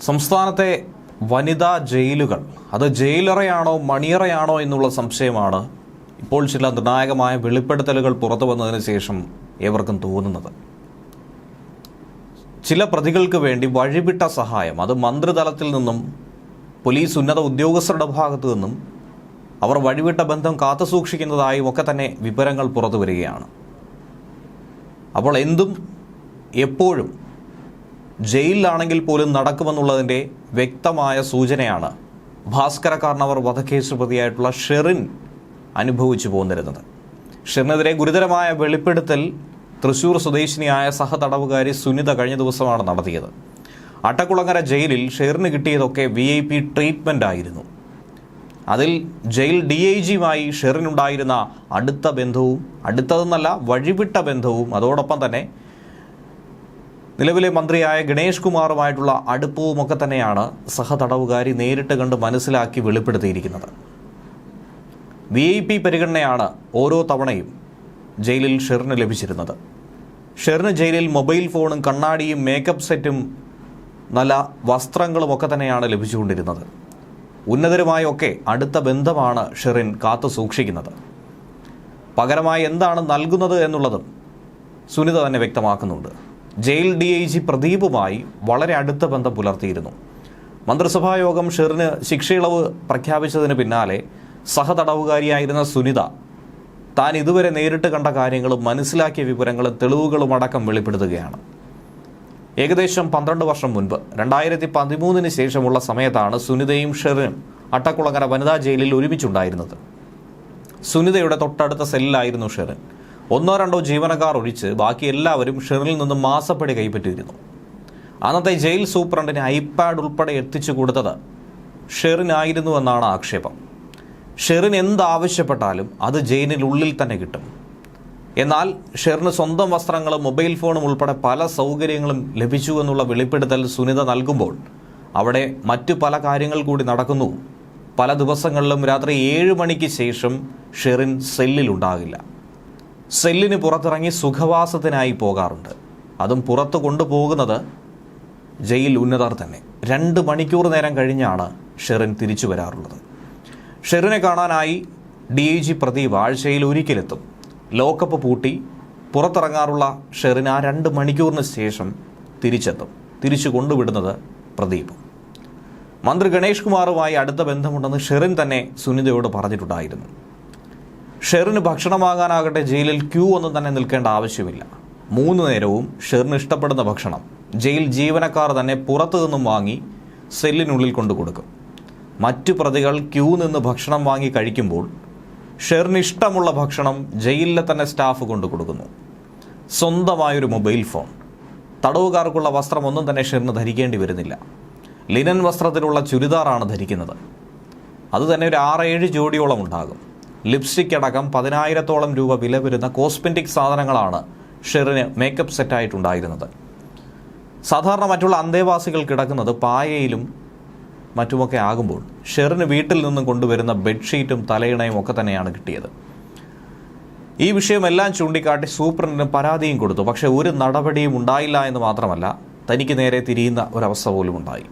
സംസ്ഥാനത്തെ വനിതാ ജയിലുകൾ. അത് ജയിലറയാണോ മണിയറയാണോ എന്നുള്ള സംശയമാണ് ഇപ്പോൾ ചില നിർണായകമായ വെളിപ്പെടുത്തലുകൾ പുറത്തു വന്നതിന് ശേഷം ഏവർക്കും തോന്നുന്നത്. ചില പ്രതികൾക്ക് വേണ്ടി വഴിവിട്ട സഹായം അത് മന്ത്രിതലത്തിൽ നിന്നും പോലീസ് ഉന്നത ഉദ്യോഗസ്ഥരുടെ ഭാഗത്തു നിന്നും അവർ വഴിവിട്ട ബന്ധം കാത്തുസൂക്ഷിക്കുന്നതായും ഒക്കെ തന്നെ വിവരങ്ങൾ പുറത്തു വരികയാണ്. അപ്പോൾ എന്തും എപ്പോഴും ജയിലിലാണെങ്കിൽ പോലും നടക്കുമെന്നുള്ളതിന്റെ വ്യക്തമായ സൂചനയാണ് ഭാസ്കര കാർണവർ വധക്കേസ് പ്രതിയായിട്ടുള്ള ഷെറിൻ അനുഭവിച്ചു പോന്നിരുന്നത്. ഷെറിനെതിരെ ഗുരുതരമായ വെളിപ്പെടുത്തൽ തൃശൂർ സ്വദേശിനിയായ സഹതടവുകാരി സുനിത കഴിഞ്ഞ ദിവസമാണ് നടത്തിയത്. അട്ടക്കുളങ്ങര ജയിലിൽ ഷെറിന് കിട്ടിയതൊക്കെ വി ഐ പി ട്രീറ്റ്മെന്റ് ആയിരുന്നു അതിൽ ജയിൽ ഡി ഐ ജിയുമായി ഷെറിനുണ്ടായിരുന്ന അടുത്ത ബന്ധവും അടുത്തതെന്നല്ല വഴിവിട്ട ബന്ധവും അതോടൊപ്പം തന്നെ നിലവിലെ മന്ത്രിയായ ഗണേഷ് കുമാറുമായിട്ടുള്ള അടുപ്പവുമൊക്കെ തന്നെയാണ് സഹതടവുകാരി നേരിട്ട് കണ്ട് മനസ്സിലാക്കി വെളിപ്പെടുത്തിയിരിക്കുന്നത്. വി ഐ പി പരിഗണനയാണ് ഓരോ തവണയും ജയിലിൽ ഷെറിന് ലഭിച്ചിരുന്നത്. ഷെറിന് ജയിലിൽ മൊബൈൽ ഫോണും കണ്ണാടിയും മേക്കപ്പ് സെറ്റും നല്ല വസ്ത്രങ്ങളും ഒക്കെ തന്നെയാണ് ലഭിച്ചുകൊണ്ടിരുന്നത്. ഉന്നതരുമായൊക്കെ അടുത്ത ബന്ധമാണ് ഷെറിൻ കാത്തു സൂക്ഷിക്കുന്നത്. പകരമായി എന്താണ് നൽകുന്നത് എന്നുള്ളതും സുനിത തന്നെ വ്യക്തമാക്കുന്നുണ്ട്. ജയിൽ ഡി ഐ ജി പ്രദീപുമായി വളരെ അടുത്ത ബന്ധം പുലർത്തിയിരുന്നു. മന്ത്രിസഭാ യോഗം ഷെറിന് ശിക്ഷയിളവ് പ്രഖ്യാപിച്ചതിന് പിന്നാലെ സഹതടവുകാരിയായിരുന്ന സുനിത താൻ ഇതുവരെ നേരിട്ട് കണ്ട കാര്യങ്ങളും മനസ്സിലാക്കിയ വിവരങ്ങളും തെളിവുകളും അടക്കം വെളിപ്പെടുത്തുകയാണ്. ഏകദേശം പന്ത്രണ്ട് വർഷം മുൻപ് രണ്ടായിരത്തി പതിമൂന്നിന് ശേഷമുള്ള സമയത്താണ് സുനിതയും ഷെറിനും അട്ടക്കുളങ്ങര വനിതാ ജയിലിൽ ഒരുമിച്ചുണ്ടായിരുന്നത്. സുനിതയുടെ തൊട്ടടുത്ത സെല്ലിലായിരുന്നു ഷെറിൻ. ഒന്നോ രണ്ടോ ജീവനക്കാർ ഒഴിച്ച് ബാക്കി എല്ലാവരും ഷെറിൽ നിന്ന് മാസപ്പടി കൈപ്പറ്റിയിരുന്നു. അന്നത്തെ ജയിൽ സൂപ്രണ്ടിനെ ഐപാഡ് ഉൾപ്പെടെ എത്തിച്ചു കൊടുത്തത് ഷെറിനായിരുന്നു എന്നാണ് ആക്ഷേപം. ഷെറിൻ എന്താവശ്യപ്പെട്ടാലും അത് ജയിലിനുള്ളിൽ തന്നെ കിട്ടും. എന്നാൽ ഷെറിന് സ്വന്തം വസ്ത്രങ്ങളും മൊബൈൽ ഫോണും ഉൾപ്പെടെ പല സൗകര്യങ്ങളും ലഭിച്ചു എന്നുള്ള വെളിപ്പെടുത്തൽ സുനിത നൽകുമ്പോൾ അവിടെ മറ്റു പല കാര്യങ്ങൾ കൂടി നടക്കുന്നു. പല ദിവസങ്ങളിലും രാത്രി ഏഴ് മണിക്ക് ശേഷം ഷെറിൻ സെല്ലിലുണ്ടാകില്ല. സെല്ലിന് പുറത്തിറങ്ങി സുഖവാസത്തിനായി പോകാറുണ്ട്. അതും പുറത്ത് കൊണ്ടുപോകുന്നത് ജയിൽ ഉന്നതർ തന്നെ. രണ്ട് മണിക്കൂർ നേരം കഴിഞ്ഞാണ് ഷെറിൻ തിരിച്ചു വരാറുള്ളത്. ഷെറിനെ കാണാനായി ഡി ഐ ജി പ്രദീപ് ആഴ്ചയിൽ ഒരിക്കലെത്തും. ലോക്കപ്പ് പൂട്ടി പുറത്തിറങ്ങാറുള്ള ഷെറിൻ ആ രണ്ട് മണിക്കൂറിന് ശേഷം തിരിച്ചെത്തും. തിരിച്ചു കൊണ്ടുവിടുന്നത് പ്രദീപ്. മന്ത്രി ഗണേഷ് കുമാറുമായി അടുത്ത ബന്ധമുണ്ടെന്ന് ഷെറിൻ തന്നെ സുനിതയോട് പറഞ്ഞിട്ടുണ്ടായിരുന്നു. ഷെറിന് ഭക്ഷണം വാങ്ങാനാകട്ടെ ജയിലിൽ ക്യൂ ഒന്നും തന്നെ നിൽക്കേണ്ട ആവശ്യമില്ല. മൂന്ന് നേരവും ഷെറിന് ഇഷ്ടപ്പെടുന്ന ഭക്ഷണം ജയിൽ ജീവനക്കാർ തന്നെ പുറത്തു നിന്നും വാങ്ങി സെല്ലിനുള്ളിൽ കൊണ്ടു കൊടുക്കും. മറ്റു പ്രതികൾ ക്യൂ നിന്ന് ഭക്ഷണം വാങ്ങി കഴിക്കുമ്പോൾ ഷെറിന് ഇഷ്ടമുള്ള ഭക്ഷണം ജയിലിലെ തന്നെ സ്റ്റാഫ് കൊണ്ടു കൊടുക്കുന്നു. സ്വന്തമായൊരു മൊബൈൽ ഫോൺ. തടവുകാർക്കുള്ള വസ്ത്രമൊന്നും തന്നെ ഷെറിന് ധരിക്കേണ്ടി വരുന്നില്ല. ലിനൻ വസ്ത്രത്തിലുള്ള ചുരിദാറാണ് ധരിക്കുന്നത്. അത് തന്നെ ഒരു ആറേഴ് ജോഡിയോളം ഉണ്ടാകും. ലിപ്സ്റ്റിക് അടക്കം പതിനായിരത്തോളം രൂപ വില വരുന്ന കോസ്മെറ്റിക് സാധനങ്ങളാണ് ഷെറിന് മേക്കപ്പ് സെറ്റായിട്ടുണ്ടായിരുന്നത്. സാധാരണ മറ്റുള്ള അന്തേവാസികൾ കിടക്കുന്നത് പായയിലും മറ്റുമൊക്കെ ആകുമ്പോൾ ഷെറിന് വീട്ടിൽ നിന്നും കൊണ്ടുവരുന്ന ബെഡ്ഷീറ്റും തലയിണയും ഒക്കെ തന്നെയാണ് കിട്ടിയത്. ഈ വിഷയമെല്ലാം ചൂണ്ടിക്കാട്ടി സൂപ്രണ്ടിന് പരാതിയും കൊടുത്തു. പക്ഷേ ഒരു നടപടിയും ഉണ്ടായില്ല എന്ന് മാത്രമല്ല തനിക്ക് നേരെ തിരിയുന്ന ഒരവസ്ഥ പോലും ഉണ്ടായി.